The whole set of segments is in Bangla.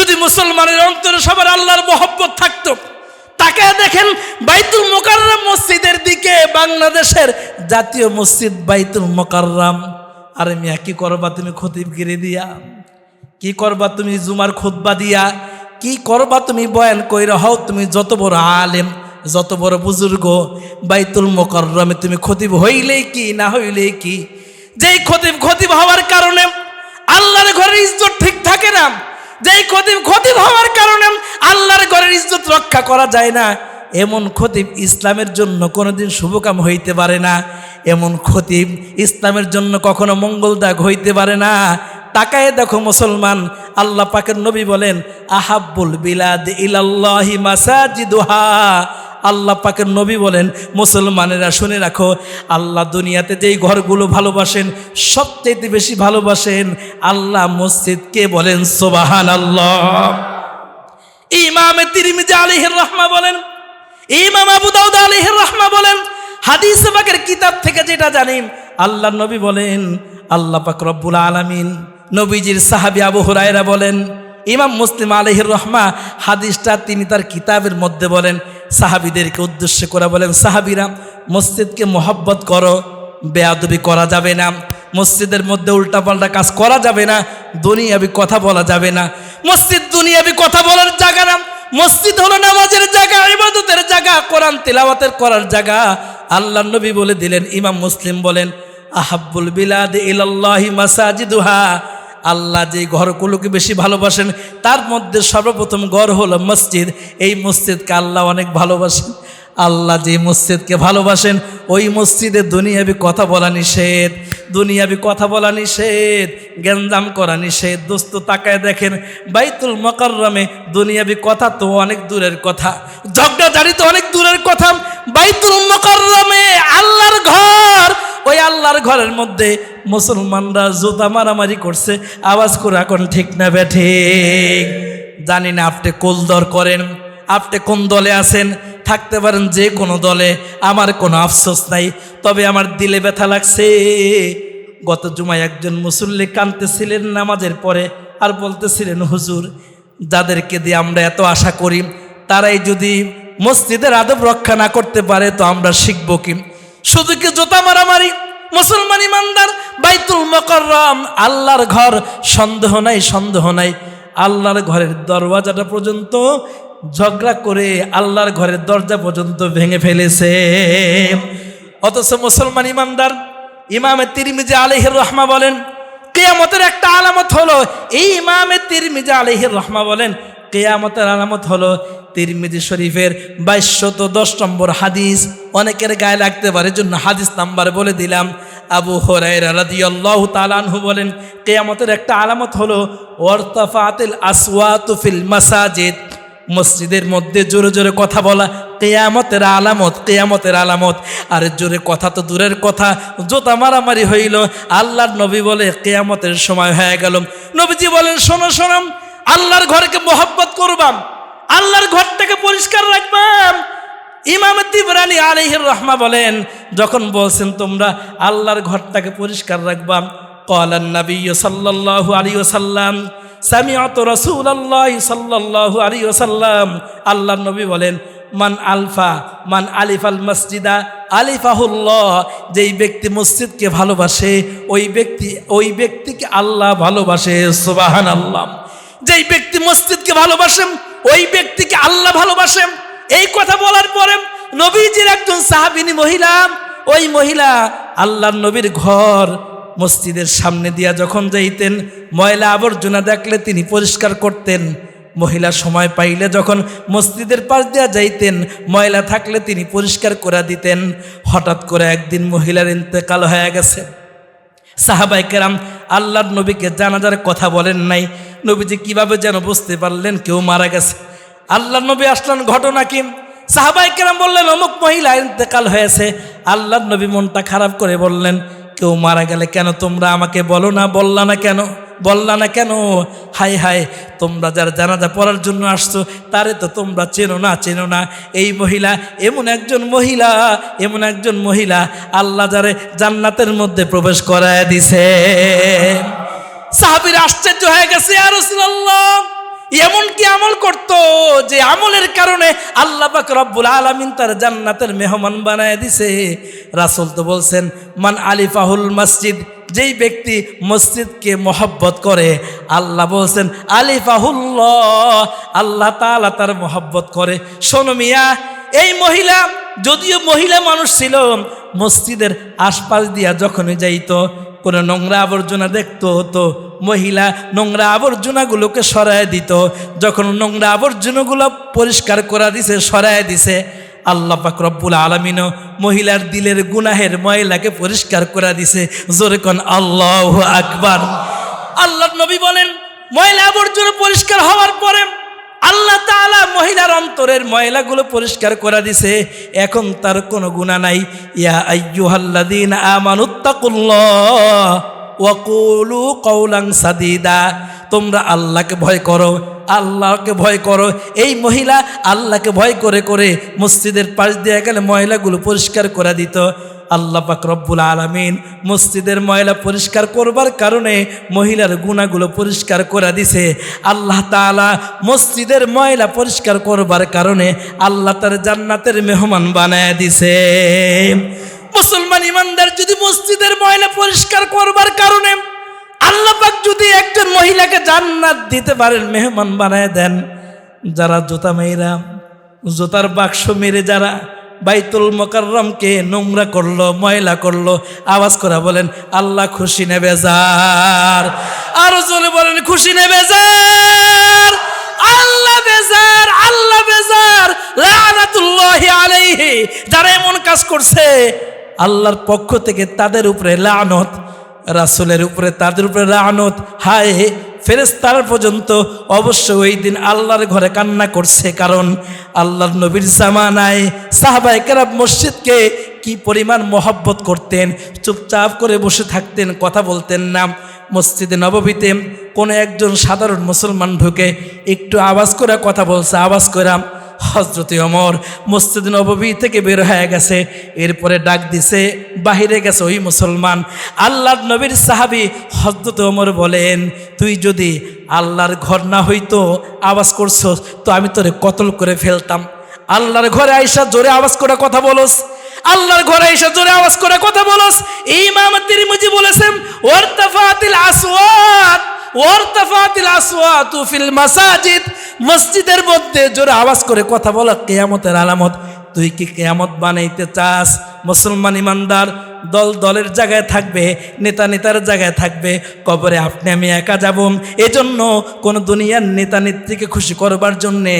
যদি মুসলমানের অন্তরে সবার আল্লাহর মহব্বত থাকতো, তাকে দেখেন বাইতুল মোকাররম মসজিদের দিকে, বাংলাদেশের জাতীয় মসজিদ বাইতুল মোকাররম। আরে মিয়া, কি করবা তুমি খতিব গিরে দিয়া? কি করবা তুমি জুমার খুতবা দিয়া? কি করবা তুমি বয়ান কইরা হও, তুমি যত বড় আলেম, যত বড় বুজুর্গ, বাইতুল মোকাররমে তুমি খতিব হইলেই কি, না হইলেই কি? যেই খতিব খতিব হওয়ার কারণে আল্লাহর ঘরের ইজ্জত ঠিক থাকে না। যেই খতিব খতিব হওয়ার কারণে আল্লাহর ঘরের ইজ্জত রক্ষা করা যায় না, এমন খতিব ইসলামের জন্য কোনোদিন শুভকাম হইতে পারে না। এমন খতিব ইসলামের জন্য কখনো মঙ্গলদাগ হইতে পারে না। তাকায় দেখো মুসলমান, আল্লাহ পাকের নবী বলেন, আহাব্বুল বিলাদ ইলাল্লাহি মাসাজিদুহা। আল্লাহ পাকের নবী বলেন, মুসলমানেরা শুনে রাখো, আল্লাহ দুনিয়াতে যেই ঘরগুলো ভালোবাসেন সবচেয়ে বেশি ভালোবাসেন, আল্লাহ মসজিদকে বলেন সোবাহান আল্লাহ ইমামে তিরমিজি আলিহির রহমা বলেন, ইমাম আবু দাউদ আলিহির রহমা বলেন, হাদিস পাকের কিতাব থেকে যেটা জানি আল্লাহ নবী বলেন, আল্লাহ পাক রব্বুল আলামিন নবীজির সাহাবী আবু হুরায়রা বলেন, ইমাম মুসলিম আলহির রহমা হাদিসটা তিনি তার কিতাবের মধ্যে বলেন সাহাবিদেরকে উদ্দেশ্য করে বলেন, সাহাবিরা, মসজিদকে মোহব্বত করো, বেয়াদবি করা যাবে না। মসজিদের মধ্যে উল্টাপাল্টা কাজ করা যাবে না, দুনিয়াবি কথা বলা যাবে না। মসজিদ দুনিয়াবি কথা বলার জায়গা না। মসজিদ হলো নামাজের জায়গা, ইবাদতের জায়গা, কোরআন তিলাওয়াতের করার জায়গা। আল্লাহ নবী বলে দিলেন, ইমাম মুসলিম বলেন, আহাব্বুল বিলাদ ইলাল্লাহি মাসাজিদুহা। আল্লাহ যে ঘরগুলোকে বেশি ভালোবাসেন, তার মধ্যে সর্বপ্রথম ঘর হলো মসজিদ। এই মসজিদকে আল্লাহ অনেক ভালোবাসেন। আল্লাহ যে মসজিদকে ভালোবাসেন, ওই মসজিদে দুনিয়াবি কথা বলা নিষেধ, দুনিয়াবি কথা বলা নিষেধ, গ্যাঞ্জাম করা নিষেধ। দোস্ত, তাকায় দেখেন, বাইতুল মকরমে দুনিয়াবি কথা তো অনেক দূরের কথা। ঝগড়াঝাড়ি তো অনেক দূরের কথা। বাইতুল মকরমে আল্লাহর ঘর, ওই আল্লাহর ঘরের মধ্যে মুসলমানরা জুতা মারামারি করছে, আওয়াজ করে এখন ঠিক না বেঠে জানি না আপনি কোল দর করেন, আপনি কোন দলে আছেন, থাকতে পারেন যে কোনো দলে, আমার কোনো আফসোস নাই, তবে আমার দিলে ব্যথা লাগছে। গত জুমায় একজন মুসল্লি কাঁদতেছিলেন নামাজের পরে, আর বলতেছিলেন, হুজুর, যাদেরকে দিয়ে আমরা এত আশা করি, তারাই যদি মসজিদের আদব রক্ষা না করতে পারে, তো আমরা শিখব কি? শুধু কি জোতা মারামারি? মুসলমান ইমানদার, বাইতুল মকররম, আল্লাহর ঘর, সন্দেহ নাই সন্দেহ নাই। আল্লাহর ঘরের দরওয়াজাটা পর্যন্ত ঝগড়া করে আল্লাহর ঘরের দরজা পর্যন্ত ভেঙে ফেলেছে। অথচ মুসলমান ইমানদার, ইমামে তিরমিজি আলহির রহমা বলেন, কেয়ামতের একটা আলামত হলো, এই ইমামে তিরমিজি আলহির রহমা বলেন কেয়ামতের আলামত হলো তিরমিজি শরীফের বাইশশত দশ নম্বর হাদিস। অনেকের গায়ে লাগতে পারে জন্য হাদিস নাম্বার বলে দিলাম। আবু হরাইরা রাদিয়াল্লাহু তাআলাহু বলেন, কেয়ামতের একটা আলামত হলো, ওয়ারতাফাতিল আসওয়াতু ফিল মাসাজিদ। মসজিদের মধ্যে জোরে জোরে কথা বলা, কেয়ামতের আলামত কেয়ামতের আলামত। আর জোরে কথা তো দূরের কথা, জোতা মারামারি হইল। আল্লাহর নবী বলে, কেয়ামতের সময় হয়ে গেল। নবীজি বলেন, শোনো শোনাম আল্লাহর ঘরকে মোহব্বত করবাম, আল্লাহর ঘরটাকে পরিষ্কার রাখবাম। ইমাম তিবরানি আলহির রহমা বলেন, যখন বলছেন তোমরা আল্লাহর ঘরটাকে পরিষ্কার রাখবাম কলান নবী সাল্লাল্লাহু আলী ওসাল্লাম সামিয়ত রসুল আল্লাহ সাল্লাল্লাহু আলী ওসাল্লাম আল্লাহ নবী বলেন, মান আলফা, মান আলিফ আল মসজিদা, আলিফাহুল্লাহ। যেই ব্যক্তি মসজিদকে ভালোবাসে, ওই ব্যক্তি, ওই ব্যক্তিকে আল্লাহ ভালোবাসে সুবাহান আল্লাহ যেই ব্যক্তি মসজিদকে ভালোবাসেন, ওই ব্যক্তিকে আল্লাহ ভালোবাসেন। এই কথা বলার পরে নবীজির একজন সাহাবিনী মহিলা, ওই মহিলা আল্লাহর নবীর ঘর মসজিদের সামনে দিয়া যখন যাইতেন, ময়লা আবর্জনা দেখলে তিনি পরিষ্কার করতেন। মহিলা সময় পাইলে যখন মসজিদের পাশ দিয়া যাইতেন, ময়লা থাকলে তিনি পরিষ্কার করে দিতেন। হঠাৎ করে একদিন মহিলার ইন্তেকাল হয়ে গেছে। সাহাবাই কেরাম আল্লাহর নবীকে জানাজার কথা বলেন নাই। নবীজি কীভাবে যেন বুঝতে পারলেন কেউ মারা গেছে। আল্লাহ নবী আসলেন, ঘটনা কি? সাহাবাই কেরাম বললেন, অমুক মহিলা ইন্তেকাল হয়েছে। আল্লাহর নবী মনটা খারাপ করে বললেন, কেউ মারা গেলে কেন? তোমরা আমাকে বলো না, বললা না কেন? বললা না কেন? হাই হাই তোমরা যারা জানাজা পড়ার জন্য আসছো, তারে তো তোমরা চেনো না চেনো না। এই মহিলা এমন একজন মহিলা, এমন একজন মহিলা, আল্লাহ যারে জান্নাতের মধ্যে প্রবেশ করায় দিছে। সাহাবির আশ্চর্য হয়ে গেছে আর এমন কি আমল করত যে আমলের কারণে আল্লাহ পাক রব্বুল আলামিন তার জান্নাতের মেহমান বানায় দিছে? রাসূল তো বলছেন, মান আলিফাহুল মসজিদ, যেই ব্যক্তি মসজিদকে মহব্বত করে, আল্লাহ বলছেন, আলিফাহুল্লাহ, আল্লাহ তাআলা তার মহব্বত করে। শোনো মিয়া, এই মহিলা, যদিও মহিলা মানুষ ছিল, মসজিদের আশপাশ দিয়া যখনই যাইতো কোনো নোংরা আবর্জনা দেখতো হতো। মহিলা নোংরা আবর্জনাগুলোকে সরায় দিত। যখন নোংরা আবর্জনাগুলো পরিষ্কার করা দিছে, সরায় দিছে। আল্লাহ পাক রব্বুল আলমিনও মহিলার দিলের গুনাহের ময়লাকে পরিষ্কার করে দিছে। জোরে কন আল্লাহ আকবার। আল্লাহ নবী বলেন, ময়লা আবর্জনা পরিষ্কার হওয়ার পরে আল্লাহ তাআলা মহিলার অন্তরের ময়লাগুলো পরিষ্কার করে দিছে। এখন তার কোনো গুণা নাই। ইয়া আইয়ুহাল্লাযীনা আমানুত্তাকুল্লাহ কৌলাং সাদিদা। তোমরা আল্লাহকে ভয় করো, আল্লাহকে ভয় করো। এই মহিলা আল্লাহকে ভয় করে করে মসজিদের পাশ দিয়ে গেলে ময়লাগুলো পরিষ্কার করে দিত। আল্লাহ পাক রব্বুল আলমিন মসজিদের ময়লা পরিষ্কার করবার কারণে মহিলার গুণাগুলো পরিষ্কার করে দিছে। আল্লাহ তাআলা মসজিদের ময়লা পরিষ্কার করবার কারণে আল্লাহ তার জান্নাতের মেহমান বানায় দিছে। মুসলমান ইমানদার যদি মসজিদের ময়লা পরিষ্কার করবার কারণে আল্লাহ পাক যদি একজন মহিলাকে জান্নাত দিতে পারেন, মেহমান বানায় দেন। যারা জুতা মেয়েরা জুতার বাক্স মেরে যারা বাইতুল মোকাররমকে নোংরা করল, ময়লা করল। আওয়াজ করা বলেন, আল্লাহ খুশি নেবে যার আরও জোরে বলেন, খুশি নেবে যার আল্লাহ বেজার আল্লাহ বেজার। লানাতুল্লাহি আলাইহি। যারা এমন কাজ করছে, আল্লাহর পক্ষ থেকে তাদের উপরে লানত, রাসুলের উপরে তাদের উপরে লানত। হায় ফেরেস্তার পর্যন্ত অবশ্য ওই দিন আল্লাহর ঘরে কান্না করছে, কারণ আল্লাহর নবীর জামানায় সাহাবাই কেরাব মসজিদকে কি পরিমাণ মহব্বত করতেন, চুপচাপ করে বসে থাকতেন, কথা বলতেন না। মসজিদে নববীতে কোনো একজন সাধারণ মুসলমান ঢুকে একটু আওয়াজ করে কথা বলছে, আওয়াজ করে হজরত অমর মসজিদ নববী থেকে বের হয়ে গেছে। এরপরে ডাক দিছে, বাহিরে গেছে ওই মুসলমান। আল্লাহর নবীর সাহাবি হজরত অমর বলেন, তুই যদি আল্লাহর ঘর না হইতো আওয়াজ করছস, তো আমি তোরে কতল করে ফেলতাম। আল্লাহর ঘরে আইসা জোরে আওয়াজ করে কথা বলস। আল্লাহর ঘরে এসে জোরে আওয়াজ করে কথা বলোস বলস। ইমাম তিরমিজি বলেছেন, ওয়ারতাফাতিল আসওয়াত, ওয়ারতাফাতিল আসওয়াতু ফিল মাসাজিদ। মসজিদের মধ্যে জোরে আওয়াজ করে কথা বলা কেয়ামতের আলামত। তুই কি কেয়ামত বানাইতে চাস? মুসলমান ইমানদার, দল দলের জায়গায় থাকবে, নেতা নেতার জায়গায় থাকবে, কবরে আপনি আমি একা যাব। এজন্য কোন দুনিয়ার নেতা নেত্রীকে খুশি করবার জন্যে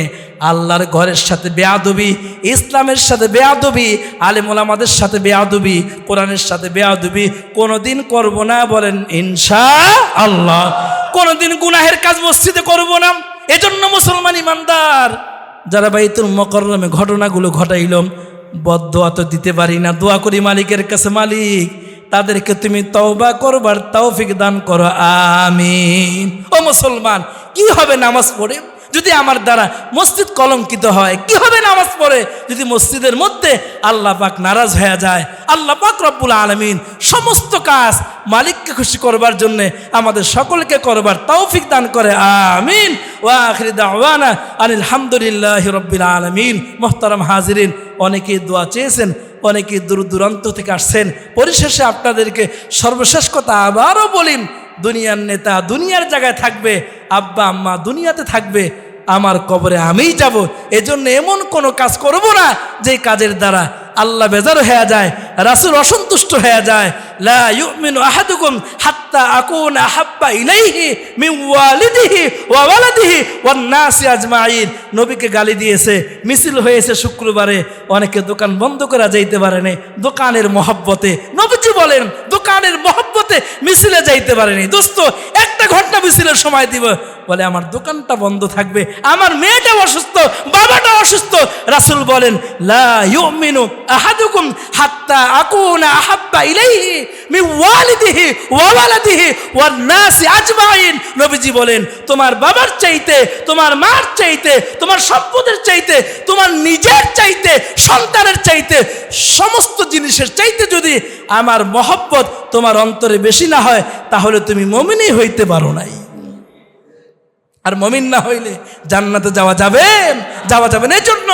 আল্লাহর ঘরের সাথে বেয়াদবি, ইসলামের সাথে বেয়াদবি আলেমুল আমাদের সাথে বেয়াদবি, কোরআনের সাথে বেয়াদবি কোনোদিন করব না বলেন ইনশা আল্লাহ কোনোদিন গুনাহের কাজ মসজিদে করব না। এজন্য মুসলমান ইমানদার, যারা বাইতুল মকরমে ঘটনাগুলো ঘটাইল বদোয়া তো দিতে পারি না। দোয়া করি মালিকের কাছে, মালিক, তাদেরকে তুমি তওবা করবার তৌফিক দান করো, আমিন। ও মুসলমান, কি হবে নামাজ পড়ে? যদি আমার দ্বারা মসজিদ কলঙ্কিত হয়, কি হবে নামাজ পড়ে? যদি মসজিদের মধ্যে আল্লাহ পাক নারাজ হয়ে যায়, আল্লাহ পাক রব্বুল আলমিন সমস্ত কাজ মালিককে খুশি করবার জন্যে আমাদের সকলকে করবার তৌফিক দান করে। আমিন। ওয়াখির দাওয়ানা আনিল হামদুলিল্লাহ রব্বিল আলমিন। মোহতারাম হাজিরিন, অনেকেই দোয়া চেয়েছেন অনেকে দূর দূরান্ত থেকে আসছেন। পরিশেষে আপনাদেরকে সর্বশেষ কথা আবারও বলিন দুনিয়ার নেতা দুনিয়ার জায়গায় থাকবে, আব্বা, আম্মা দুনিয়াতে থাকবে, আমার কবরে আমিই যাব। এজন্য এমন কোনো কাজ করব না যে কাজের দ্বারা আল্লাহ বেজার হয়ে যায়, রাসুল অসন্তুষ্ট হয়ে যায়। লা ইউমিনু আহাদুকুম হাত্তা আকুন আহাব্বা ইলাইহি মিন ওয়ালিদিহি ওয়া ওয়ালাদিহি ওয়ান নাসি আজমাইন। নবীকে গালি দিয়েছে, মিছিল হয়েছে শুক্রবারে। অনেকে দোকান বন্ধ করা যাইতে পারেনি দোকানের মহব্বতে। নবীজি বলেন, দোকানের মহব্বতে মিছিলে যাইতে পারেনি দোস্ত, একটা ঘণ্টা মিছিলের সময় দিব। বলে, আমার দোকানটা বন্ধ থাকবে, আমার মেয়েটা অসুস্থ, বাবাটা অসুস্থ। রাসুল বলেন, লা ইউমিনু আহাদুকুম হাত্তা আকুনা ওয়ালিদিহি ওয়া ওয়ালাদিহি ওয়ান নাসি নবীজি বলেন, তোমার বাবার চাইতে, তোমার মার চাইতে, তোমার সম্পদের চাইতে, তোমার নিজের চাইতে, সন্তানের চাইতে, সমস্ত জিনিসের চাইতে যদি আমার মহব্বত তোমার অন্তরে বেশি না হয়, তাহলে তুমি মমিনই হইতে পারো নাই। আর মমিন না হইলে জান্নাতে যাওয়া যাবে? যাওয়া যাবে না। এই জন্য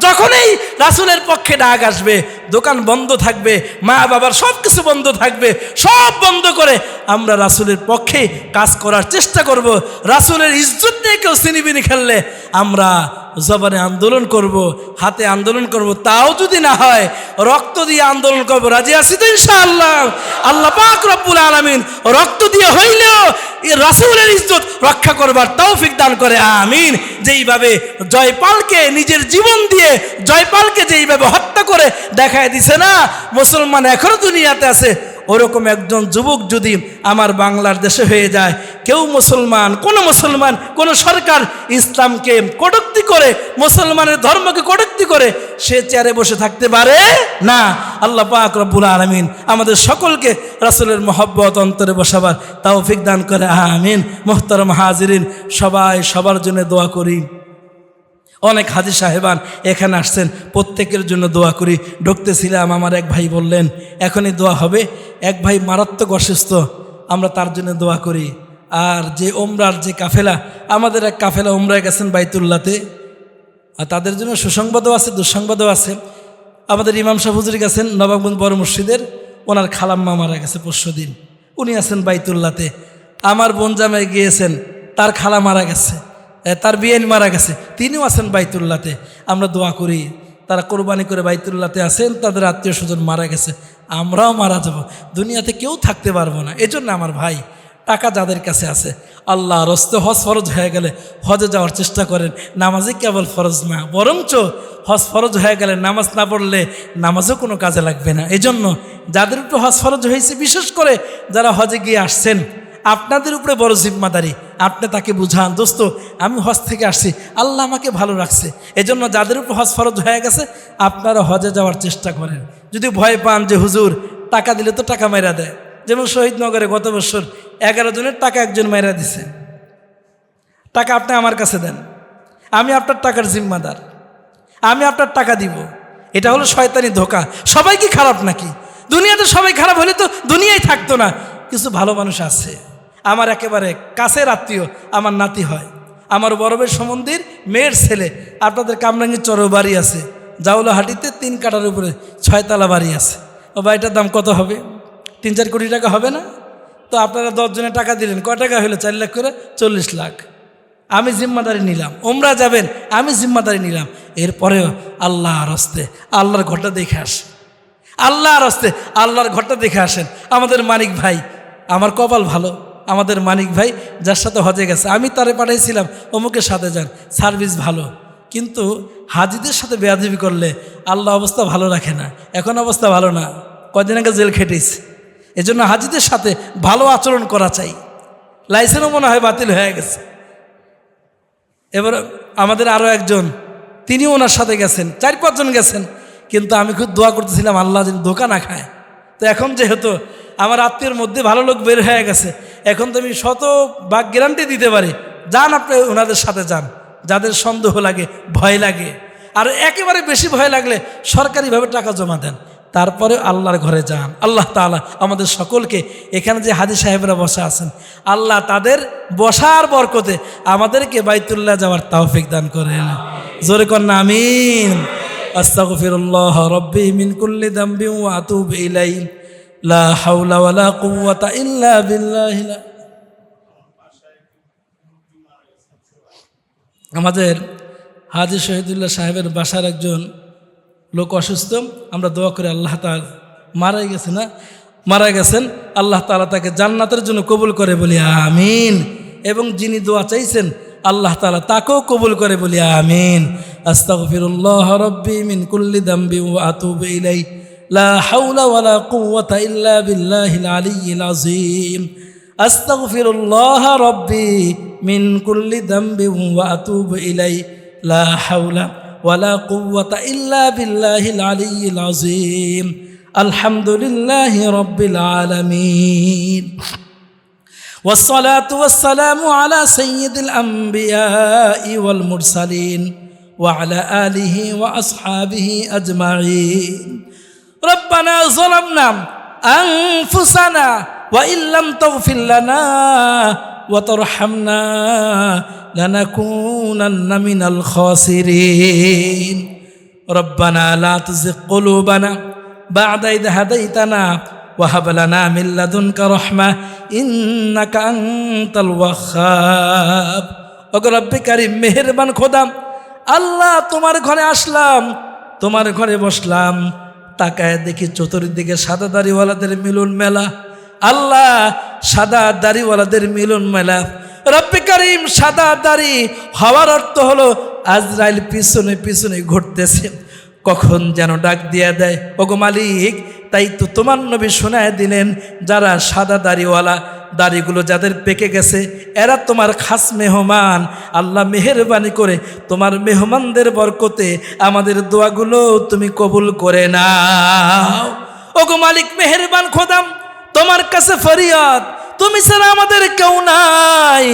যখনই রাসুলের পক্ষে ডাক আসবে দোকান বন্ধ থাকবে, মা বাবার সব কিছু বন্ধ থাকবে, সব বন্ধ করে আমরা রাসুলের পক্ষে কাজ করার চেষ্টা করব। রাসুলের ইজ্জত নিয়ে কেউ সিনিবিনি খেললে আমরা জবানে আন্দোলন করব, হাতে আন্দোলন করব, তাও যদি না হয়, রক্ত দিয়ে আন্দোলন করব, রাজি আছি তো ইনশাআল্লাহ? আল্লাহ পাক রব্বুল আলামিন রক্ত দিয়ে হইলেও রাসূলের ইজ্জত রক্ষা করবার তৌফিক দান করে, আমিন। যেইভাবে জয়পালকে নিজের জীবন দিয়ে জয়পালকে যেইভাবে হত্যা করে দেখায় দিছে না, মুসলমান এখনও দুনিয়াতে আছে। ওরকম একজন যুবক যদি আমার বাংলার দেশে হয়ে যায়, কেউ মুসলমান, কোন মুসলমান, কোন সরকার ইসলামকে কটুক্তি করে, মুসলমানের ধর্মকে কটুক্তি করে, সে চেয়ারে বসে থাকতে পারে? না। আল্লাহ পাক রব্বুল আলমিন আমাদের সকলকে রাসুলের মহব্বত অন্তরে বসাবার তৌফিক দান করে। আমিন। মোহতারম হাজিরিন, সবাই সবার জন্য দোয়া করি। অনেক হাজি সাহেবান এখানে আসছেন, প্রত্যেকের জন্য দোয়া করি। ঢুকতেছিলাম আমার এক ভাই বললেন, এখনই দোয়া হবে, এক ভাই মারাত্মক অসুস্থ, আমরা তার জন্য দোয়া করি। আর যে ওমরার যে কাফেলা, আমাদের এক কাফেলা ওমরায় গেছেন বাইতুল্লাতে, আর তাদের জন্য সুসংবাদও আছে, দুঃসংবাদও আছে। আমাদের ইমাম সাহ হুজুর গেছেন নবাবগঞ্জ বড় মসজিদের, ওনার খালাম্মা মারা গেছে পরশু দিন। উনি আছেন বাইতুল্লাতে। আমার বোন জামাই গিয়েছেন, তার খালা মারা গেছে। তার বিয়েন মারা গেছে। তিনিও আছেন বাইতুল্লাতে। আমরা দোয়া করি, তারা কোরবানি করে বাইতুল্লাতে আছেন, তাদের আত্মীয় স্বজন মারা গেছে, আমরাও মারা যাব। দুনিয়াতে কেউ থাকতে পারব না। এজন্য আমার ভাই, টাকা যাদের কাছে আছে, আল্লাহ রস্তে হজ ফরজ হয়ে গেলে হজে যাওয়ার চেষ্টা করেন। নামাজে কেবল ফরজ না, বরঞ্চ হজ ফরজ হয়ে গেলে নামাজ না পড়লে নামাজও কোনো কাজে লাগবে না। এজন্য যাদের উপরে হজ ফরজ হয়েছে, বিশেষ করে যারা হজে গিয়ে আসছেন আপনাদের উপরে বড় জিম্মাদারি। আপনি তাকে বুঝান, দোস্ত, আমি হজ থেকে আসছি। আল্লাহ আমাকে ভালো রাখছে। এজন্য যাদের উপর হজ ফরজ হয়ে গেছে, আপনারা হজে যাওয়ার চেষ্টা করেন। যদি ভয় পান যে, হুজুর, টাকা দিলে তো টাকা মেরা দেয়। যেমন শহীদনগরে গত বছর এগারো জনের টাকা একজন মেরা দিছে। টাকা আপনি আমার কাছে দেন। আমি আপনার টাকার জিম্মাদার। আমি আপনার টাকা দিব। এটা হলো শয়তানি ধোকা। সবাই কি খারাপ নাকি? দুনিয়াতে সবাই খারাপ হলে তো দুনিয়ায় থাকতো না। কিছু ভালো মানুষ আছে। আমার একেবারে কাছের আত্মীয়, আমার নাতি হয়। আমার বরবের সম্বন্ধীর মেয়ের ছেলে আপনাদের কামরাঙ্গির চরো বাড়ি আছে। জাউলাহাটিতে তিন কাটার উপরে ছয়তলা বাড়ি আছে। ও বাড়িটার দাম কত হবে? তিন চার কোটি টাকা হবে না? তো আপনারা দশজনের টাকা দিলেন, কয় টাকা হলো? চার লাখ করে চল্লিশ লাখ। আমি জিম্মাদারি নিলাম ওমরা যাবেন, আমি জিম্মাদারি নিলাম। এরপরেও আল্লাহর হস্তে, আল্লাহর ঘরটা দেখে আসে। আল্লাহর হস্তে, আল্লাহর ঘরটা দেখে আসেন। আমাদের মানিক ভাই আমার কপাল ভালো, আমাদের মানিক ভাই যার সাথে হজে গেছে, আমি তারে পাঠাইছিলাম, অমুকের সাথে যান, সার্ভিস ভালো। কিন্তু হাজিদের সাথে বেয়াদবি করলে আল্লাহ অবস্থা ভালো রাখে না, এখন অবস্থা ভালো না, কদিন আগে জেল খেটেছে। এজন্য হাজিদের সাথে ভালো আচরণ করা চাই। লাইসেন্সও মনে হয় বাতিল হয়ে গেছে। এবার আমাদের আরও একজন তিনি ওনার সাথে গেছেন, চার পাঁচজন গেছেন, কিন্তু আমি খুব দোয়া করতেছিলাম, আল্লাহ যেন ধোকা না খায়। তো এখন যেহেতু আমার আত্মীয়ের মধ্যে ভালো লোক বের হয়ে গেছে, এখন তো আমি শত বা গ্যারান্টি দিতে পারি। যান আপনি ওনাদের সাথে যান, যাদের সন্দেহ লাগে, ভয় লাগে। আর একেবারে বেশি ভয় লাগলে সরকারিভাবে টাকা জমা দেন। তারপরে আল্লাহর ঘরে যান। আল্লাহ তাআলা আমাদের সকলকে এখানে যে হাজি সাহেবরা বসা আছেন, আল্লাহ তাদের বসার বরকতে আমাদেরকে বাইতুল্লাহ যাওয়ার তাওফিক দান করেন। জোরে কন্যা আমিন। আস্তাগফিরুল্লাহ রব্বি মিন কুল্লি দামবি ওয়া আতুবু ইলাই লা হাওলা ওয়ালা কুওয়াতা ইল্লা বিল্লাহিল আমাদের হাজি শহীদুল্লাহ সাহেবের বাসার একজন লোক অসুস্থ, আমরা দোয়া করে আল্লাহ তাল মারা গেছে না? মারা গেছেন, আল্লাহ তালা তাকে জান্নাতের জন্য কবুল করে বলি, আমিন। এবং যিনি দোয়া চাইছেন আল্লাহ তালা তাকেও কবুল করে বলি, আমিন। আস্তাগফিরুল্লাহ রব্বি মিন কুল্লি দাম্বি ও আতুব ইলাই লা হাওলা ওয়ালা কুওয়াতা ইল্লা বিল্লাহিল আলিয়্যিল আযীম। আস্তাগফিরুল্লাহ রব্বি মিন কুল্লি দাম্বি ওয়া আতুব ইলাই লা হাওলা ওয়ালা কুওয়াতা ইল্লা বিল্লাহিল আলিয়্যিল আযীম। আলহামদুলিল্লাহি রব্বিল আলামিন। والصلاة والسلام على سيد الأنبياء والمرسلين وعلى آله وأصحابه أجمعين. ربنا ظلمنا أنفسنا وإن لم تغفر لنا وترحمنا لنكونن من الخاسرين. ربنا لا تزغ قلوبنا بعد إذ هديتنا ওয়াহাব লানা মিন লাদুনকা রাহমাহ ইন্নাকা আনতাল মেহেরবান খোদাম, আল্লাহ তোমার ঘরে আসলাম, তোমার ঘরে বসলাম। তাকায় দেখি চতুর্দিকে সাদা দাড়িওয়ালাদের মিলন মেলা। আল্লাহ, সাদা দাড়িওয়ালাদের মিলন মেলা। রব্বি করিম, সাদা দাড়ি হওয়ার অর্থ হলো আজরাইল পিছনে পিছনে ঘুরতেছে। কখন যেন ডাক দিয়া দেয়, ওগো মালিক, তাই তো তোমার নবী শোনায় দিলেন, যারা সাদা দাড়িওয়ালা, দাড়িগুলো যাদের পেকে গেছে, এরা তোমার খাস মেহমান। আল্লাহ মেহরবানি করে তোমার মেহমানদের বরকতে আমাদের দোয়াগুলো তুমি কবুল করে নাও। ওগো মালিক, মেহরবান খোদাম, তোমার কাছে ফরিয়াদ, তুমি ছাড়া আমাদের কেউ নাই।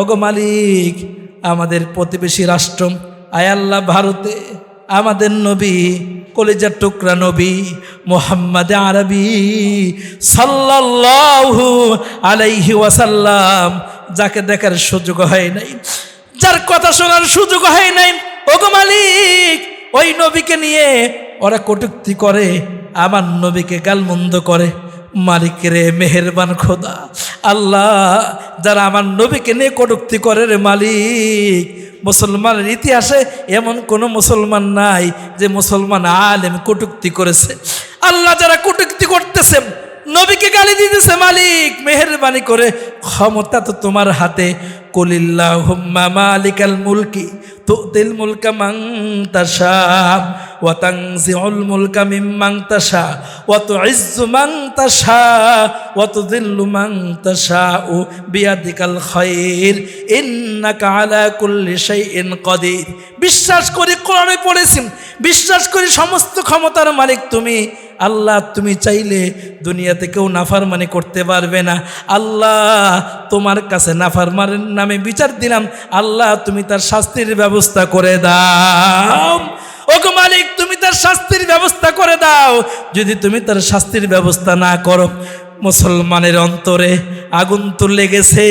ওগো মালিক, আমাদের প্রতিবেশী রাষ্ট্র আয়াল্লাহ ভারতে আমাদের নবী, কলেজার টুকরা নবী মোহাম্মদ আরবি সাল্লাল্লাহু আলাইহি ওয়াসাল্লাম, যাকে দেখার সুযোগ হয় নাই, যার কথা শোনার সুযোগ হয় নাই, ওগো মালিক, ওই নবীকে নিয়ে ওরা কটুক্তি করে, আমার নবীকে গালমন্দ করে। মালিক রে মেহেরবান খোদা। আল্লাহ, যারা আমার নবীকে নিয়ে কটুক্তি করে রে মালিক, মুসলমানের ইতিহাসে এমন কোনো মুসলমান নাই যে মুসলমান আলেম কটুক্তি করেছে। আল্লাহ যারা কটুক্তি করতেছে নবীকে গালি দিতেছে মালিক, মেহরবানি করে, ক্ষমতা তো তোমার হাতে। কলিল্লাহ হুম্মা মালিকাল মুলকি, তুতিল মুলকা মাং তাশা, ওয়া তানজিউল মুলকা মিম্মাং তাশা, ওয়া তুইজ্জু মাং তাশা, ওয়া তুযিল্লু মাং তাশাউ বিয়াদিকাল খায়র ইন্নাকা আলা কুল্লি শাইইন কাদির। বিশ্বাস করি কোরআনে পড়েছি, বিশ্বাস করি সমস্ত ক্ষমতার মালিক তুমি। আল্লাহ, তুমি চাইলে দুনিয়াতে কেউ নাফারমানি করতে পারবে না। আল্লাহ, তোমার কাছে নাফারমানের নামে বিচার দিলাম। আল্লাহ, তুমি তার শাস্তির ব্যবস্থা করে দাও। ওগো মালিক, তুমি তার শাস্তির ব্যবস্থা করে দাও। যদি তুমি তার শাস্তির ব্যবস্থা না করো মুসলমানের অন্তরে আগুন তো লেগেছে।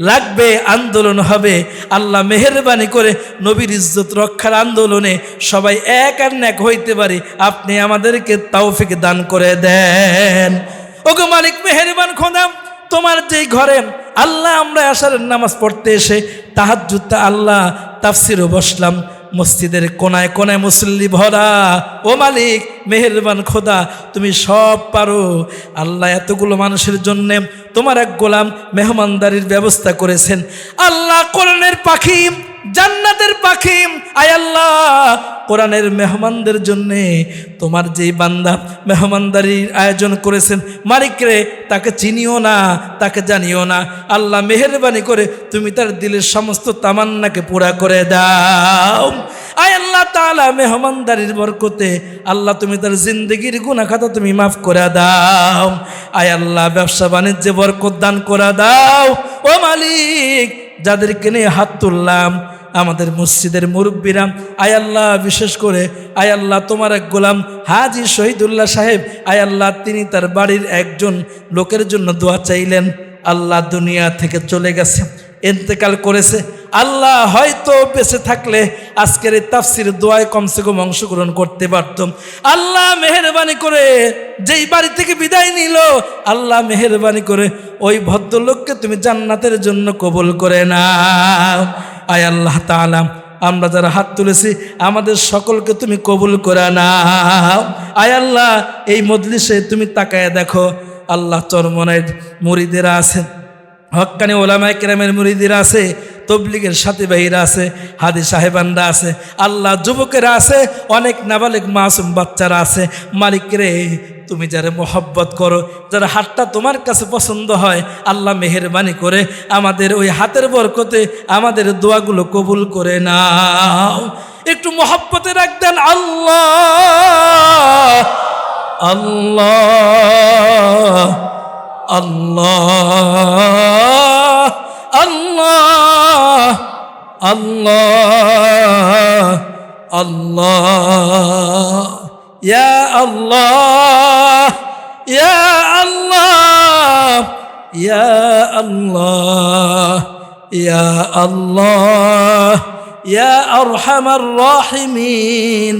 লাগবে, আন্দোলন হবে। আল্লাহ মেহরবানি করে নবীর ইজ্জত রক্ষার আন্দোলনে সবাই এক আর এক হইতে পারি। আপনি আমাদেরকে তাওফিক দান করে দেন। ওগো মালিক মেহরবান খোদাম তোমার যেই ঘরে আল্লাহ আমরা আসার নামাজ পড়তে এসে তাহাজ্জুদটা আল্লাহ তাফসিরও বসলাম। মসজিদের কোনায় কোনায় মুসল্লি ভরা। ও মালিক, মেহেরবান খোদা, তুমি সব পারো। আল্লাহ এতগুলো মানুষের জন্যে তোমার এক গোলাম মেহমানদারির ব্যবস্থা করেছেন। আল্লাহ করণের পাখি জান্নাতের পাখি। আয় আল্লাহ, কোরআনের মেহমানদের জন্যে তোমার যেই বান্দা মেহমানদারির আয়োজন করেছেন, মালিক রে, তাকে চিনিও না, তাকে জানিও না। আল্লাহ মেহরবানি করে তুমি তার দিলের সমস্ত তামান্নাকে পুরা করে দাও। আয় আল্লাহ তালা মেহমানদারির বরকতে আল্লাহ তুমি তার জিন্দগির গুণাখাতা তুমি মাফ করে দাও। আয় আল্লাহ, ব্যবসা বাণিজ্যে বরকত দান করে দাও। ও মালিক, যাদেরকে নিয়ে হাত তুললাম আমাদের মসজিদের মুরব্বীরা, আয় আল্লাহ, বিশেষ করে আয় আল্লাহ, তোমার এক গোলাম হাজি শহীদুল্লাহ সাহেব, আয় আল্লাহ, তিনি তার বাড়ির একজন লোকের জন্য দোয়া চাইলেন। আল্লাহ দুনিয়া থেকে চলে গেছে এতেকাল করেছে। আল্লাহ হয়তো বেঁচে থাকলে আজকের এই তাফসির দোয়ায় কমসে কম অংশগ্রহণ করতে পারতাম। আল্লাহ মেহরবানি করে যেই বাড়ি থেকে বিদায় নিল, আল্লাহ মেহরবানি করে ওই ভদ্রলোককে তুমি জান্নাতের জন্য কবুল করে নাও। আয় আল্লাহ তালাম আমরা যারা হাত তুলেছি, আমাদের সকলকে তুমি কবুল করে নাও। আয় আল্লাহ, এই মজলিসে তুমি তাকায় দেখো, আল্লাহ চরমনের মুড়িদেরা আছেন। হক্কানি ওলামায় কেরামের মুড়িদেরা আছে তবলিগের সাথী ভাইরা আছে, হাদি সাহেবানরা আছে, আল্লাহ যুবকেরা আছে, অনেক নাবালিক মাসুম বাচ্চারা আছে। মালিক রে, তুমি যারা মোহব্বত করো, যারা হাতটা তোমার কাছে পছন্দ হয়, আল্লাহ মেহরবানি করে আমাদের ওই হাতের বরকতে আমাদের দোয়াগুলো কবুল করে নাও। একটু মোহব্বতে রাখতেন আল্লাহ আল্লাহ আল্লাহ। আল্লাহ আল্লাহ আল্লাহ ইয়া আল্লাহ ইয়া আল্লাহ ইয়া আল্লাহ ইয়া আল্লাহ ইয়া আরহামার রাহিমিন